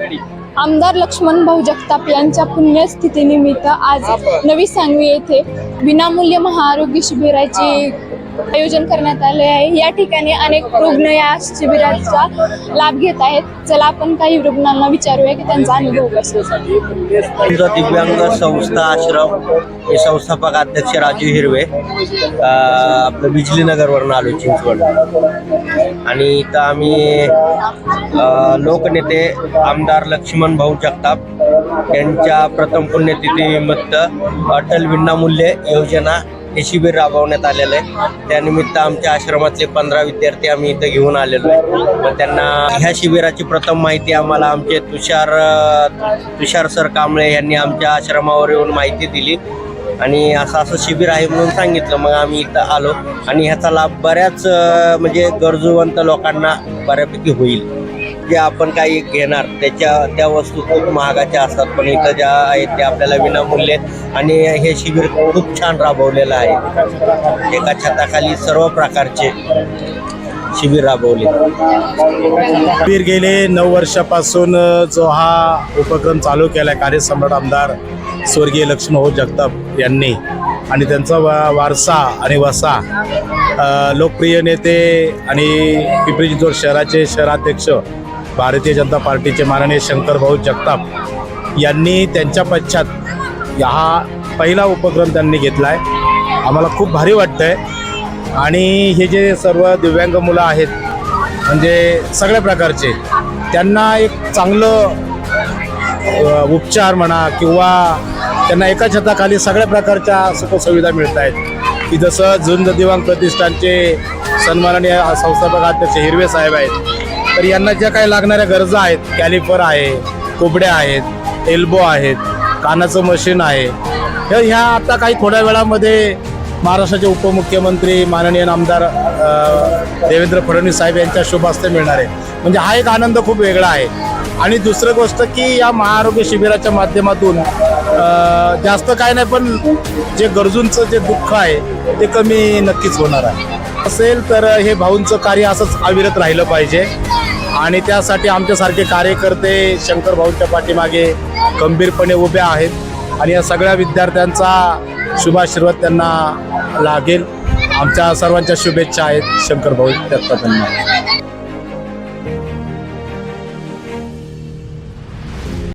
आमदार लक्ष्मण भाऊ जगताप यांच्या पुण्यस्थितीनिमित्त आज नवी सांगवी येथे विनामूल्य महाआरोग्य शिबिराचे आयोजन करण्यात आले आहे. या ठिकाणी अनेक रुग्ण या शिबिराचा लाभ घेत आहेत. चला आपण काही रुग्णांना विचारूया की त्यांचा अनुभव कसा दिव्यांग संस्था आश्रम हे संस्थापक अध्यक्ष राजू हिरवे आपलं बिजली नगरवरून आलो चिंचवड आणि इथं आम्ही लोकनेते आमदार लक्ष्मण भाऊ जगताप यांच्या प्रथम पुण्यतिथीनिमित्त अटल विनामूल्य योजना हे शिबिर राबवण्यात आलेलं आहे. त्यानिमित्त आमच्या आश्रमातले पंधरा विद्यार्थी आम्ही इथं घेऊन आलेलो आहे. मग त्यांना ह्या शिबिराची प्रथम माहिती आम्हाला आमचे तुषार तुषार सर कांबळे यांनी आमच्या आश्रमावर येऊन माहिती दिली. आणि असं असं शिबिर आहे म्हणून सांगितलं. मग आम्ही इथं आलो. आणि ह्याचा लाभ बऱ्याच म्हणजे गरजूवंत लोकांना बऱ्यापैकी होईल. जे आपण काही घेणार त्याच्या त्या वस्तू खूप महागाच्या असतात. पण इथं ज्या आहेत त्या आपल्याला विनामूल्य आणि हे शिबिर खूप छान राबवलेलं आहे. एका छताखाली सर्व प्रकारचे शिबिर राबवले. शिबिर गेले नऊ वर्षापासून जो हा उपक्रम चालू केला आहे कार्यसम्राट आमदार स्वर्गीय लक्ष्मण जगताप यांनी. आणि त्यांचा वा वारसा आणि वसा लोकप्रिय नेते आणि पिंपरी चिंचवड शहराचे शहराध्यक्ष भारतीय जनता पार्टीचे माननीय शंकरभाऊ जगताप यांनी त्यांच्या पश्चात हा पहिला उपक्रम त्यांनी घेतला आहे आम्हाला खूप भारी वाटतं आहे आणि हे जे सर्व दिव्यांग मुलं आहेत म्हणजे सगळ्या प्रकारचे त्यांना एक चांगलं उपचार म्हणा किंवा त्यांना एका छताखाली सगळ्या प्रकारच्या सुखसुविधा मिळत आहेत की जसं झुंज दिवांग प्रतिष्ठानचे सन्माननीय संस्थापक अध्यक्ष हिरवे साहेब आहेत तर यांना ज्या काही लागणाऱ्या गरजा आहेत कॅलिपर आहे कोबड्या आहेत एल्बो आहेत कानाचं मशीन आहे तर ह्या आता काही थोड्या वेळामध्ये महाराष्ट्राचे उपमुख्यमंत्री माननीय आमदार देवेंद्र फडणवीस साहेब यांच्या शुभास्ते मिळणार आहे. म्हणजे हा एक आनंद खूप वेगळा आहे. आणि दुसरं गोष्ट की या महाआरोग्य शिबिराच्या माध्यमातून जास्त काय नाही पण जे गरजूंचं जे दुःख आहे ते कमी नक्कीच होणार आहे. असेल तर हे भाऊंचं कार्य असंच अविरत राहिलं पाहिजे. आणि त्यासाठी आमच्यासारखे कार्यकर्ते शंकर भाऊंच्या पाठीमागे खंबीरपणे उभे आहेत. आणि या सगळ्या विद्यार्थ्यांचा शुभाशीर्वाद त्यांना लागेल. आमच्या सर्वांच्या शुभेच्छा आहेत. शंकर भाऊ दत्ता